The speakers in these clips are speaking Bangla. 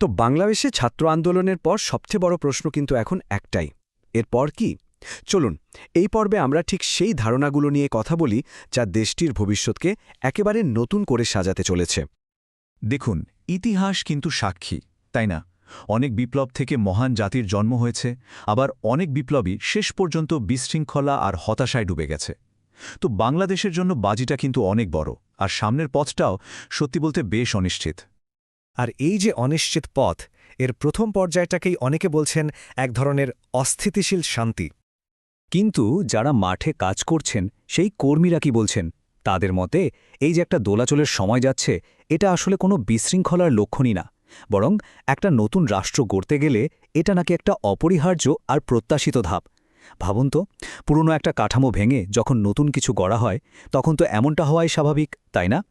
তো বাংলাদেশে ছাত্র আন্দোলনের পর সবচেয়ে বড় প্রশ্ন কিন্তু এখন একটাই। এরপর কি? চলুন, এই পর্বে আমরা ঠিক সেই ধারণাগুলো নিয়ে কথা বলি যা দেশটির ভবিষ্যৎকে একেবারে নতুন করে সাজাতে চলেছে। দেখুন, ইতিহাস কিন্তু সাক্ষী, তাই না? অনেক বিপ্লব থেকে মহান জাতির জন্ম হয়েছে, আবার অনেক বিপ্লবী শেষ পর্যন্ত বিশৃঙ্খলা আর হতাশায় ডুবে গেছে। তো বাংলাদেশের জন্য বাজিটা কিন্তু অনেক বড়, আর সামনের পথটাও সত্যি বলতে বেশ অনিশ্চিত। আর এই যে অনিশ্চিত পথ, এর প্রথম পর্যায়টাকেই অনেকে বলছেন এক ধরনের অস্থিতিশীল শান্তি। কিন্তু যারা মাঠে কাজ করছেন, সেই কর্মীরা কি বলছেন? তাদের মতে, এই যে একটা দোলাচলের সময় যাচ্ছে, এটা আসলে কোনো বিশৃঙ্খলার লক্ষণই না। বরং একটা নতুন রাষ্ট্র গড়তে গেলে এটা নাকি একটা অপরিহার্য আর প্রত্যাশিত ধাপ। ভাবুন তো, পুরনো একটা কাঠামো ভেঙে যখন নতুন কিছু গড়া হয়, তখন তো এমনটা হওয়াই স্বাভাবিক, তাই না?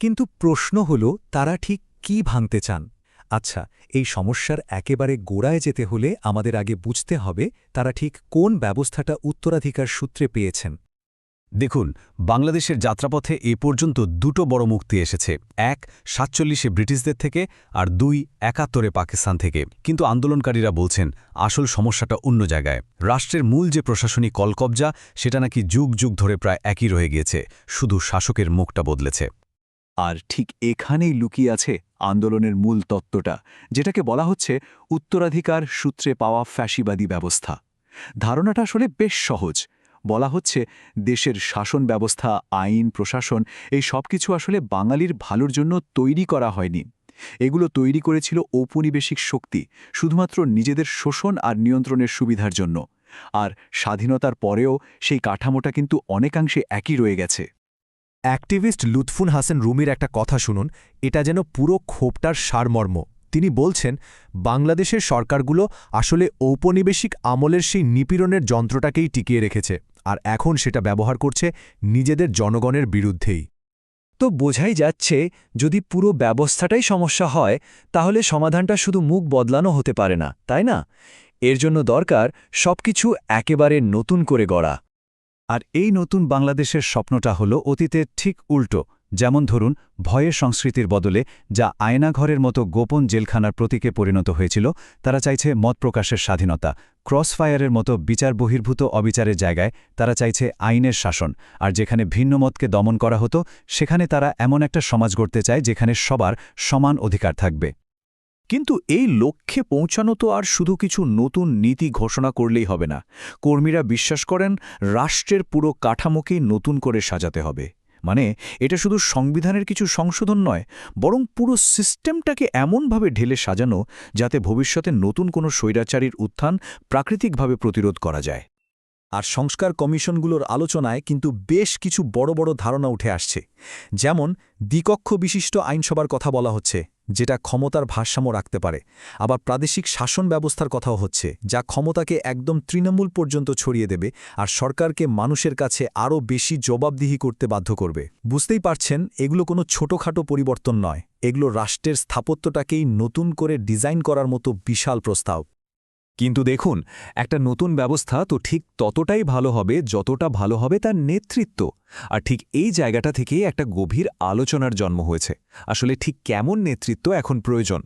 কিন্তু প্রশ্ন হল, তারা ঠিক কি ভাঙতে চান? আচ্ছা এই সমস্যার একেবারে গোড়ায় যেতে হলে আমাদের আগে বুঝতে হবে তারা ঠিক কোন ব্যবস্থাটা উত্তরাধিকার সূত্রে পেয়েছেন। দেখুন, বাংলাদেশের যাত্রাপথে এ পর্যন্ত দুটো বড় মুক্তি এসেছে। এক, সাতচল্লিশে ব্রিটিশদের থেকে আর দুই, একাত্তরে পাকিস্তান থেকে। কিন্তু আন্দোলনকারীরা বলছেন, আসল সমস্যাটা অন্য জায়গায়। রাষ্ট্রের মূল যে প্রশাসনিক কলকবজা, সেটা নাকি যুগ যুগ ধরে প্রায় একই রয়ে গিয়েছে। শুধু শাসকের মুখটা বদলেছে। আর ঠিক এখানেই লুকিয়ে আছে আন্দোলনের মূল তত্ত্বটা, যেটাকে বলা হচ্ছে উত্তরাধিকার সূত্রে পাওয়া ফ্যাসিবাদী ব্যবস্থা। ধারণাটা আসলে বেশ সহজ। বলা হচ্ছে দেশের শাসন ব্যবস্থা, আইন, প্রশাসন এই সব কিছু আসলে বাঙালির ভালোর জন্য তৈরি করা হয়নি। এগুলো তৈরি করেছিল ঔপনিবেশিক শক্তি, শুধুমাত্র নিজেদের শোষণ আর নিয়ন্ত্রণের সুবিধার জন্য। আর স্বাধীনতার পরেও সেই কাঠামোটা কিন্তু অনেকাংশে একই রয়ে গেছে। অ্যাক্টিভিস্ট লুৎফুন হাসান রুমির একটা কথা শুনুন, এটা যেন পুরো ক্ষোভটার সারমর্ম। তিনি বলছেন, বাংলাদেশের সরকারগুলো আসলে ঔপনিবেশিক আমলের সেই নিপীড়নের যন্ত্রটাকেই টিকিয়ে রেখেছে, আর এখন সেটা ব্যবহার করছে নিজেদের জনগণের বিরুদ্ধেই। তো বোঝাই যাচ্ছে, যদি পুরো ব্যবস্থাটাই সমস্যা হয়, তাহলে সমাধানটা শুধু মুখ বদলানো হতে পারে না, তাই না? এর জন্য দরকার সবকিছু একেবারে নতুন করে গড়া। আর এই নতুন বাংলাদেশের স্বপ্নটা হলো অতীতের ঠিক উল্টো, যেমন ধরুন, ভয়ের সংস্কৃতির বদলে, যা আয়নাঘরের মতো গোপন জেলখানার প্রতীকে পরিণত হয়েছিল, তারা চাইছে মত প্রকাশের স্বাধীনতা, ক্রসফায়ারের মতো বিচার বহির্ভূত অবিচারের জায়গায় তারা চাইছে আইনের শাসন, আর যেখানে ভিন্ন মতকে দমন করা হতো, সেখানে তারা এমন একটা সমাজ গড়তে চায় যেখানে সবার সমান অধিকার থাকবে। কিন্তু এই লক্ষ্যে পৌঁছানো তো আর শুধু কিছু নতুন নীতি ঘোষণা করলেই হবে না। কর্মীরা বিশ্বাস করেন, রাষ্ট্রের পুরো কাঠামোকেই নতুন করে সাজাতে হবে। মানে এটা শুধু সংবিধানের কিছু সংশোধন নয়, বরং পুরো সিস্টেমটাকে এমনভাবে ঢেলে সাজানো যাতে ভবিষ্যতে নতুন কোনো স্বৈরাচারীর উত্থান প্রাকৃতিকভাবে প্রতিরোধ করা যায়। আর সংস্কার কমিশনগুলোর আলোচনায় কিন্তু বেশ কিছু বড় বড় ধারণা উঠে আসছে। যেমন দ্বিকক্ষ বিশিষ্ট আইনসভার কথা বলা হচ্ছে। যেটা ক্ষমতার ভারসাম্য রাখতে পারে। আবার প্রাদেশিক শাসন ব্যবস্থার কথাও হচ্ছে, যা ক্ষমতাকে একদম তৃণমূল পর্যন্ত ছড়িয়ে দেবে আর সরকারকে মানুষের কাছে আরও বেশি জবাবদিহি করতে বাধ্য করবে। বুঝতেই পারছেন, এগুলো কোনো ছোটখাটো পরিবর্তন নয়। এগুলো রাষ্ট্রের স্থাপত্যটাকেই নতুন করে ডিজাইন করার মতো বিশাল প্রস্তাব। কিন্তু দেখুন, একটা নতুন ব্যবস্থা তো ঠিক ততটাই ভালো হবে যতটা ভালো হবে তার নেতৃত্ব। আর ঠিক এই জায়গাটা থেকেই একটা গভীর আলোচনার জন্ম হয়েছে। আসলে ঠিক কেমন নেতৃত্ব এখন প্রয়োজন?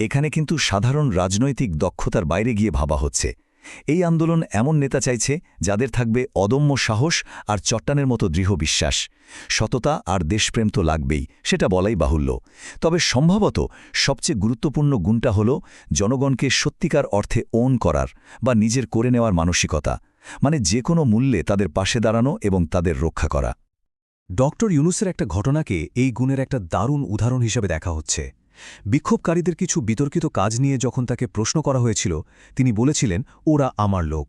এখানে কিন্তু সাধারণ রাজনৈতিক দক্ষতার বাইরে গিয়ে ভাবা হচ্ছে। এই আন্দোলন এমন নেতা চাইছে যাদের থাকবে অদম্য সাহস আর চট্টানের মতো দৃঢ় বিশ্বাস। সততা আর দেশপ্রেম তো লাগবেই, সেটা বলাই বাহুল্য। তবে সম্ভবত সবচেয়ে গুরুত্বপূর্ণ গুণটা হল জনগণকে সত্যিকার অর্থে ওন করার বা নিজের করে নেওয়ার মানসিকতা মানে যে কোনো মূল্যে তাদের পাশে দাঁড়ানো এবং তাদের রক্ষা করা। ডক্টর ইউনুসের একটা ঘটনাকে এই গুণের একটা দারুণ উদাহরণ হিসেবে দেখা হচ্ছে। বিক্ষোভকারীদের কিছু বিতর্কিত কাজ নিয়ে যখন তাকে প্রশ্ন করা হয়েছিল, তিনি বলেছিলেন, ওরা আমার লোক।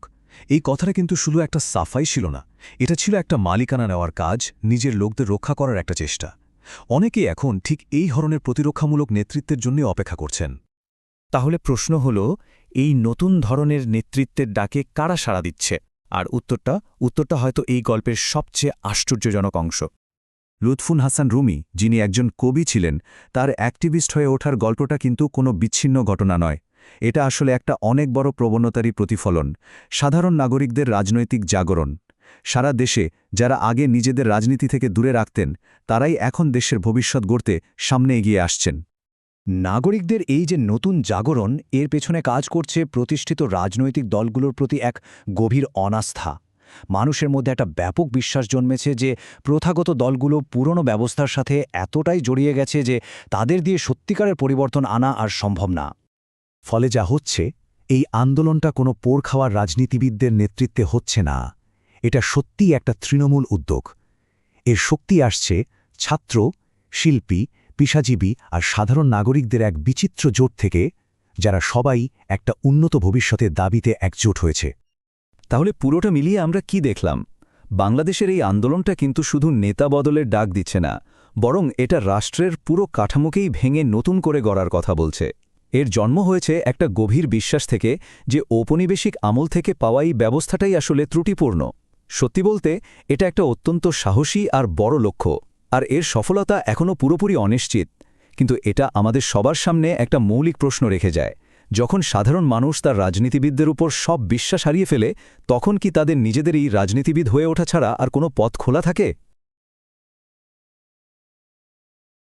এই কথাটা কিন্তু শুধু একটা সাফাই ছিল না, এটা ছিল একটা মালিকানা নেওয়ার কাজ, নিজের লোকদের রক্ষা করার একটা চেষ্টা। অনেকে এখন ঠিক এই ধরনের প্রতিরক্ষামূলক নেতৃত্বের জন্য অপেক্ষা করছেন। তাহলে প্রশ্ন হল, এই নতুন ধরনের নেতৃত্বের ডাকে কারা সাড়া দিচ্ছে? আর উত্তরটা উত্তরটা হয়তো এই গল্পের সবচেয়ে আশ্চর্যজনক অংশ। লুৎফুন হাসান রুমি, যিনি একজন কবি ছিলেন, তার অ্যাক্টিভিস্ট হয়ে ওঠার গল্পটা কিন্তু কোনো বিচ্ছিন্ন ঘটনা নয়। এটা আসলে একটা অনেক বড় প্রবণতারই প্রতিফলন। সাধারণ নাগরিকদের রাজনৈতিক জাগরণ। সারা দেশে যারা আগে নিজেদের রাজনীতি থেকে দূরে রাখতেন, তারাই এখন দেশের ভবিষ্যৎ গড়তে সামনে এগিয়ে আসছেন। নাগরিকদের এই যে নতুন জাগরণ, এর পেছনে কাজ করছে প্রতিষ্ঠিত রাজনৈতিক দলগুলোর প্রতি এক গভীর অনাস্থা। মানুষের মধ্যে একটা ব্যাপক বিশ্বাস জন্মেছে যে প্রথাগত দলগুলো পুরনো ব্যবস্থার সাথে এতটাই জড়িয়ে গেছে যে তাদের দিয়ে সত্যিকারের পরিবর্তন আনা আর সম্ভব না। ফলে যা হচ্ছে, এই আন্দোলনটা কোনো পোর খাওয়ার রাজনীতিবিদদের নেতৃত্বে হচ্ছে না। এটা সত্যিই একটা তৃণমূল উদ্যোগ। এর শক্তি আসছে ছাত্র, শিল্পী, পেশাজীবী আর সাধারণ নাগরিকদের এক বিচিত্র জোট থেকে, যারা সবাই একটা উন্নত ভবিষ্যতের দাবিতে একজোট হয়েছে। তাহলে পুরোটা মিলিয়ে আমরা কি দেখলাম? বাংলাদেশের এই আন্দোলনটা কিন্তু শুধু নেতা বদলের ডাক দিচ্ছে না, বরং এটা রাষ্ট্রের পুরো কাঠামোকেই ভেঙে নতুন করে গড়ার কথা বলছে। এর জন্ম হয়েছে একটা গভীর বিশ্বাস থেকে যে ঔপনিবেশিক আমল থেকে পাওয়া এই ব্যবস্থাটাই আসলে ত্রুটিপূর্ণ। সত্যি বলতে, এটা একটা অত্যন্ত সাহসী আর বড় লক্ষ্য, আর এর সফলতা এখনও পুরোপুরি অনিশ্চিত, কিন্তু এটা আমাদের সবার সামনে একটা মৌলিক প্রশ্ন রেখে যায়। যখন সাধারণ মানুষ তার রাজনীতিবিদদের উপর সব বিশ্বাস হারিয়ে ফেলে, তখন কি তাদের নিজেদেরই রাজনীতিবিদ হয়ে ওঠা ছাড়া আর কোনো পথ খোলা থাকে?